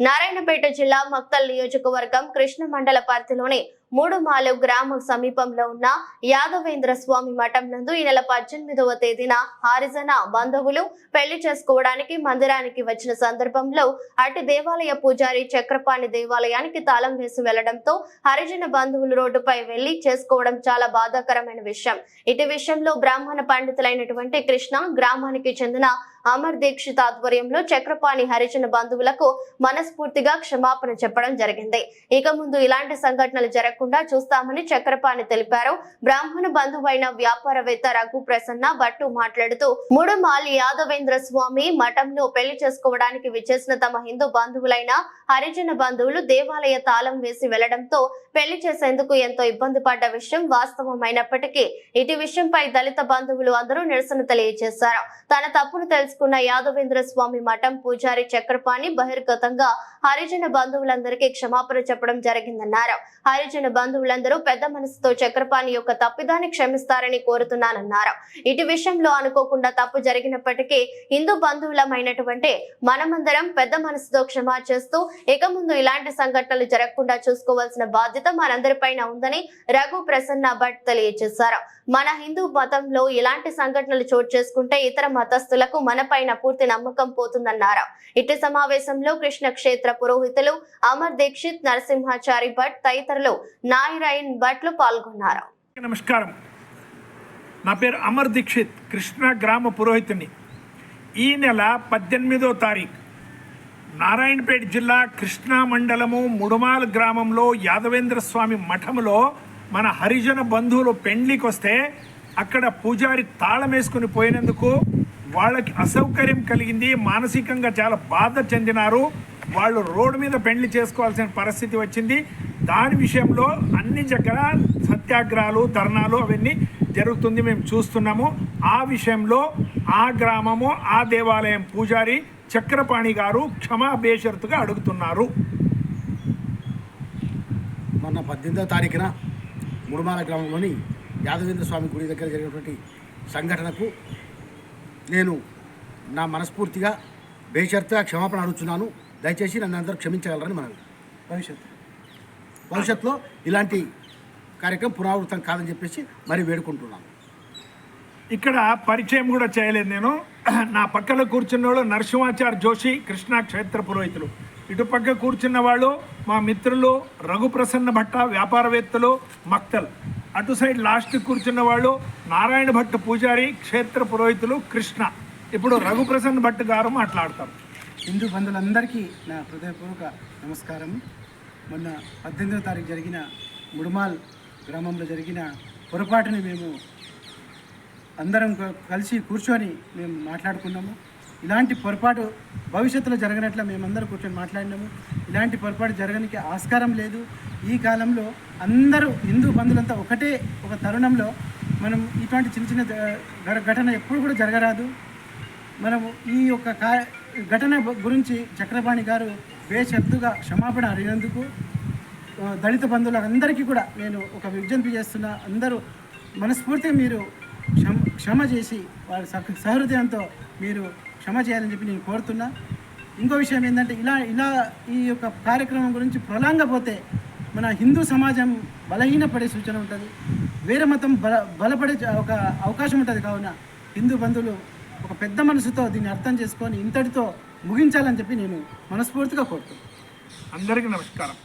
నారాయణపేట జిల్లా మక్తల్ నియోజకవర్గం కృష్ణ మండల పరిధిలోని మూడుమాలు గ్రామ సమీపంలో ఉన్న యాదవేంద్ర స్వామి మఠం నందు ఈ నెల పద్దెనిమిదవ తేదీన హారిజన బంధువులు పెళ్ళి చేసుకోవడానికి మందిరానికి వచ్చిన సందర్భంలో అటు దేవాలయ పూజారి చక్రపాణి దేవాలయానికి తాళం వేసి వెళ్ళడంతో హరిజన బంధువులు రోడ్డుపై వెళ్ళి చేసుకోవడం చాలా బాధాకరమైన విషయం. ఇటు విషయంలో బ్రాహ్మణ పండితులైనటువంటి కృష్ణ గ్రామానికి చెందిన అమర్ దీక్షిత్ ఆధ్వర్యంలో చక్రపాణి హరిజన బంధువులకు మనస్ఫూర్తిగా క్షమాపణ చెప్పడం జరిగింది. ఇక ముందు ఇలాంటి సంఘటనలు జరగకుండా చూస్తామని చక్రపాణి తెలిపారు. బ్రాహ్మణ బంధువైన వ్యాపారవేత్త రఘు ప్రసన్న భట్టు మాట్లాడుతూ మూడమాలి యాదవేంద్ర స్వామి మఠంలో పెళ్ళి చేసుకోవడానికి విచ్చేసిన తమ హిందూ బంధువులైన హరిజన బంధువులు దేవాలయ తాళం వేసి వెళ్ళడంతో పెళ్ళి చేసేందుకు ఎంతో ఇబ్బంది పడ్డ విషయం వాస్తవమైనప్పటికీ ఇటు విషయంపై దళిత బంధువులు అందరూ నిరసన తెలియజేశారు. తన తప్పును తెలుసుకున్న యాదవేంద్ర స్వామి మఠం పూజారి చక్రపాణి బహిర్గతంగా హరిజన బంధువులందరికీ క్షమాపణ చెప్పడం జరిగిందన్నారు. హరిజన బంధువులందరూ పెద్ద మనసుతో చక్రపాణి యొక్క తప్పిదాన్ని క్షమిస్తారని కోరుతున్నానన్నారు. ఇటు విషయంలో అనుకోకుండా తప్పు జరిగినప్పటికీ హిందూ బంధువులమైనటువంటి మనమందరం పెద్ద మనసుతో క్షమా చేస్తూ ఇక ముందు ఇలాంటి సంఘటనలు జరగకుండా చూసుకోవాల్సిన బాధ్యత మనందరిపైన ఉందని రఘు ప్రసన్న భట్ తెలియజేశారు. మన హిందూ మతంలో ఇలాంటి సంఘటనలు చోటు చేసుకుంటే ఇతర మతస్థులకు మనపైన పూర్తి నమ్మకం పోతుందన్నారు. ఇటు సమావేశంలో కృష్ణ క్షేత్ర పురోహితులు అమర్ దీక్షిత్ నరసింహాచారి భట్ తదితరులు నాయరాయన్ భట్లు పాల్గొన్నారు. నమస్కారం. నా పేరు అమర్ దీక్షిత్ కృష్ణ గ్రామ పురోహితుని. ఈ నెల పద్దెనిమిదో తారీఖు నారాయణపేట జిల్లా కృష్ణా మండలము ముడుమాల గ్రామంలో యాదవేంద్ర స్వామి మఠంలో మన హరిజన బంధువులు పెండ్లికి వస్తే అక్కడ పూజారి తాళం వేసుకుని పోయినందుకు వాళ్ళకి అసౌకర్యం కలిగింది మానసికంగా చాలా బాధ చెందినారు. వాళ్ళు రోడ్డు మీద పెండ్లి చేసుకోవాల్సిన పరిస్థితి వచ్చింది. దాని విషయంలో అన్ని దగ్గర సత్యాగ్రహాలు ధర్నాలు అవన్నీ జరుగుతుంది మేము చూస్తున్నాము. ఆ విషయంలో ఆ గ్రామము ఆ దేవాలయం పూజారి చక్రపాణి గారు క్షమా బేషరతుగా అడుగుతున్నారు. మొన్న పద్దెనిమిదవ తారీఖున ముడుమాల గ్రామంలోని యాదవేంద్ర స్వామి గుడి దగ్గర జరిగినటువంటి సంఘటనకు నేను నా మనస్ఫూర్తిగా బేషరతుగా క్షమాపణ అడుగుతున్నాను. దయచేసి నన్ను అందరూ క్షమించగలరని మనవి. భవిష్యత్తు. భవిష్యత్తులో ఇలాంటి కార్యక్రమం పునరావృతం కాదని చెప్పేసి మరి వేడుకుంటున్నాను ఇక్కడ పరిచయం కూడా చేయలేదు నేను. నా పక్కన కూర్చున్న వాళ్ళు నరసింహాచార్ జోషి కృష్ణా క్షేత్ర పురోహితులు. ఇటు పక్క కూర్చున్న వాళ్ళు మా మిత్రులు రఘుప్రసన్న భట్ట వ్యాపారవేత్తలు మక్తల్. అటు సైడ్ లాస్ట్ కూర్చున్న వాళ్ళు నారాయణ భట్ పూజారి క్షేత్ర పురోహితులు కృష్ణ. ఇప్పుడు రఘుప్రసన్న భట్ గారు మాట్లాడతారు. హిందూ బంధువులందరికీ నా హృదయపూర్వక నమస్కారం. మొన్న పద్దెనిమిదవ తారీఖు జరిగిన ముడుమాల్ గ్రామంలో జరిగిన పొరపాటుని మేము అందరం క- కలిసి కూర్చొని మేము మాట్లాడుకున్నాము. ఇలాంటి పొరపాటు భవిష్యత్తులో జరగనట్లు మేమందరం కూర్చొని మాట్లాడినాము. ఇలాంటి పొరపాటు జరగడానికి ఆస్కారం లేదు. ఈ కాలంలో అందరూ హిందూ బంధువులంతా ఒకటే ఒక తరుణంలో మనం ఇటువంటి చిన్న చిన్న ఘటన ఎప్పుడు కూడా జరగరాదు. మనము ఈ యొక్క కా ఘటన గురించి చక్రపాణి గారు బేషరతుగా క్షమాపణ అడిగినందుకు దళిత బంధువులందరికీ కూడా నేను ఒక విజ్ఞప్తి చేస్తున్నా. అందరూ మనస్ఫూర్తిగా మీరు క్షమ క్షమ చేసి వారి సహ సహృదయంతో మీరు క్షమ చేయాలని చెప్పి నేను కోరుతున్నా. ఇంకో విషయం ఏంటంటే ఇలా ఇలా ఈ యొక్క కార్యక్రమం గురించి ప్రొలాంగపోతే మన హిందూ సమాజం బలహీనపడే సూచన ఉంటుంది. వేరే మతం బల బలపడే ఒక అవకాశం ఉంటుంది. కావున హిందూ బంధువులు ఒక పెద్ద మనసుతో దీన్ని అర్థం చేసుకొని ఇంతటితో ముగించాలని చెప్పి నేను మనస్ఫూర్తిగా కోరుతున్నాను. అందరికీ నమస్కారం.